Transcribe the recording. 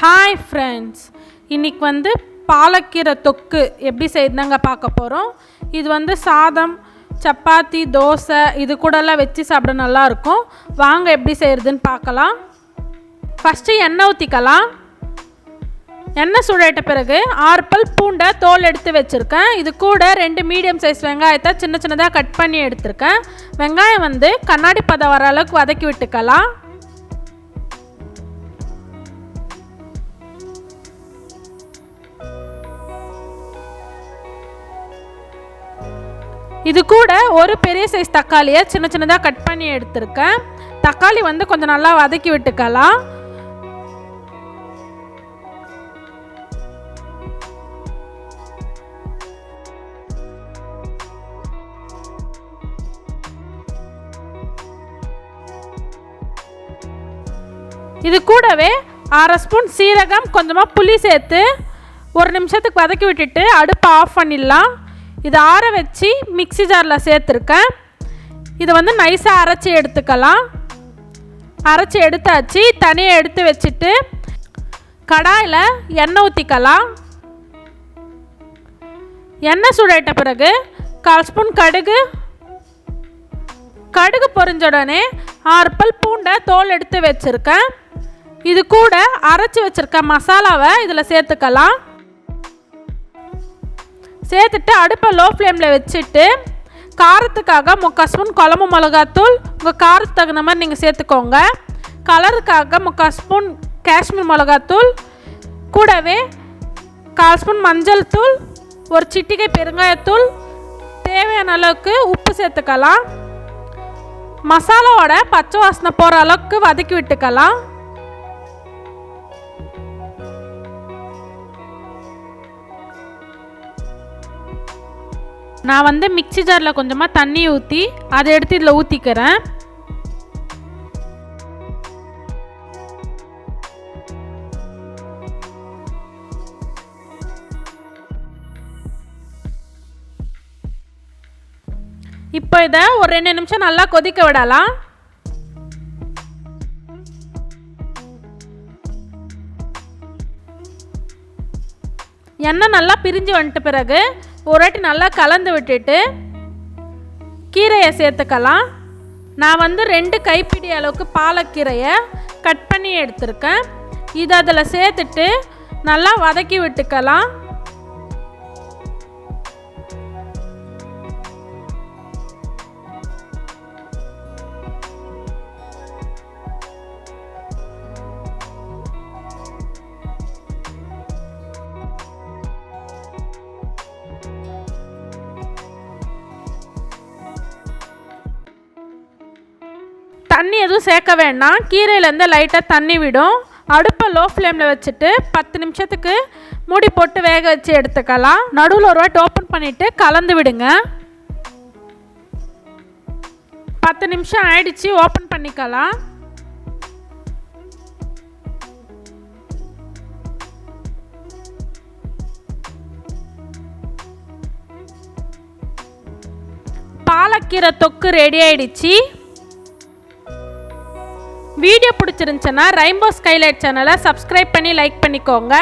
Hi friends இன்னைக்கு வந்து பாலக்கீரை தொக்கு எப்படி செய்யுதுங்க பார்க்க போகிறோம் இது வந்து சாதம் சப்பாத்தி தோசை இது கூடலாம் வச்சு சாப்பிட நல்லாயிருக்கும். வாங்க எப்படி செய்கிறதுன்னு பார்க்கலாம். ஃபஸ்ட்டு எண்ணெய் ஊற்றிக்கலாம் எண்ணெய் சூடாயிட்ட பிறகு ஆறு பல் பூண்டை தோல் எடுத்து வச்சுருக்கேன். இது கூட ரெண்டு மீடியம் சைஸ் வெங்காயத்தை சின்ன சின்னதாக கட் பண்ணி எடுத்திருக்கேன். வெங்காயம் வந்து கண்ணாடி பதம் வர அளவுக்கு வதக்கி விட்டுக்கலாம். இது கூட ஒரு பெரிய சைஸ் தக்காளியை சின்ன சின்னதாக கட் பண்ணி எடுத்திருக்கேன். தக்காளி வந்து கொஞ்சம் நல்லா வதக்கி விட்டுக்கலாம். இது கூடவே அரை ஸ்பூன் சீரகம் கொஞ்சமாக புளி சேர்த்து ஒரு நிமிஷத்துக்கு வதக்கி விட்டுட்டு அடுப்பை ஆஃப் பண்ணிடலாம். இதை ஆற வச்சு மிக்ஸி ஜாரில் சேர்த்துருக்கேன். இதை வந்து நைஸாக அரைச்சி எடுத்துக்கலாம். அரைச்சி எடுத்தாச்சு. தனியாக எடுத்து வச்சுட்டு கடாயில் எண்ணெய் ஊற்றிக்கலாம் எண்ணெய் சூடாயிட்ட பிறகு கால் ஸ்பூன் கடுகு. கடுகு பொரிஞ்ச உடனே ஆறு பல் பூண்டை தோல் எடுத்து வச்சுருக்கேன். இது கூட அரைச்சி வச்சுருக்க மசாலாவை இதில் சேர்த்துக்கலாம். சேர்த்துட்டு அடுப்பை லோ ஃப்ளேமில் வச்சுட்டு காரத்துக்காக முக்கால் ஸ்பூன் குழம்பு மிளகாத்தூள் உங்கள் காரத்துக்கு தகுந்த மாதிரி நீங்கள் சேர்த்துக்கோங்க. கலருக்காக முக்கால் ஸ்பூன் காஷ்மீர் மிளகாத்தூள் கூடவே கால் ஸ்பூன் மஞ்சள் தூள் ஒரு சிட்டிகை பெருங்காயத்தூள் தேவையான அளவுக்கு உப்பு சேர்த்துக்கலாம். மசாலாவோட பச்சை வாசனை போகிற அளவுக்கு வதக்கி விட்டுக்கலாம். நான் வந்து மிக்சி ஜாரில் கொஞ்சமாக தண்ணி ஊற்றி அதை எடுத்து இதில் ஊற்றிக்கிறேன் இப்போ இதை ஒரு ரெண்டு நிமிஷம் நல்லா கொதிக்க விடலாம். எண்ணெய் நல்லா பிரிஞ்சு வந்துட்ட பிறகு ஒரு வாட்டி நல்லா கலந்து விட்டுட்டு கீரையை சேர்த்துக்கலாம். நான் வந்து ரெண்டு கைப்பிடி அளவுக்கு பாலக்கீரையை கட் பண்ணி எடுத்திருக்கேன். இதை அதில் சேர்த்துட்டு நல்லா வதக்கி விட்டுக்கலாம். தண்ணி எதுவும் சேர்க்க வேண்டாம். கீரையிலேருந்து லைட்டாக தண்ணி விடும். அடுப்பை லோ ஃப்ளேமில் வச்சுட்டு பத்து நிமிஷத்துக்கு மூடி போட்டு வேக வச்சு எடுத்துக்கலாம். நடுவில் ஒரு வாட்டி ஓப்பன் பண்ணிவிட்டு கலந்து விடுங்க. பத்து நிமிஷம் ஆயிடுச்சு ஓப்பன் பண்ணிக்கலாம். பாலக்கீரை தொக்கு ரெடி ஆயிடுச்சு. வீடியோ பிடிச்சிருந்துச்சுன்னா ரெயின்போ ஸ்கைலைட் சேனலை சப்ஸ்கிரைப் பண்ணி லைக் பண்ணிக்கோங்க.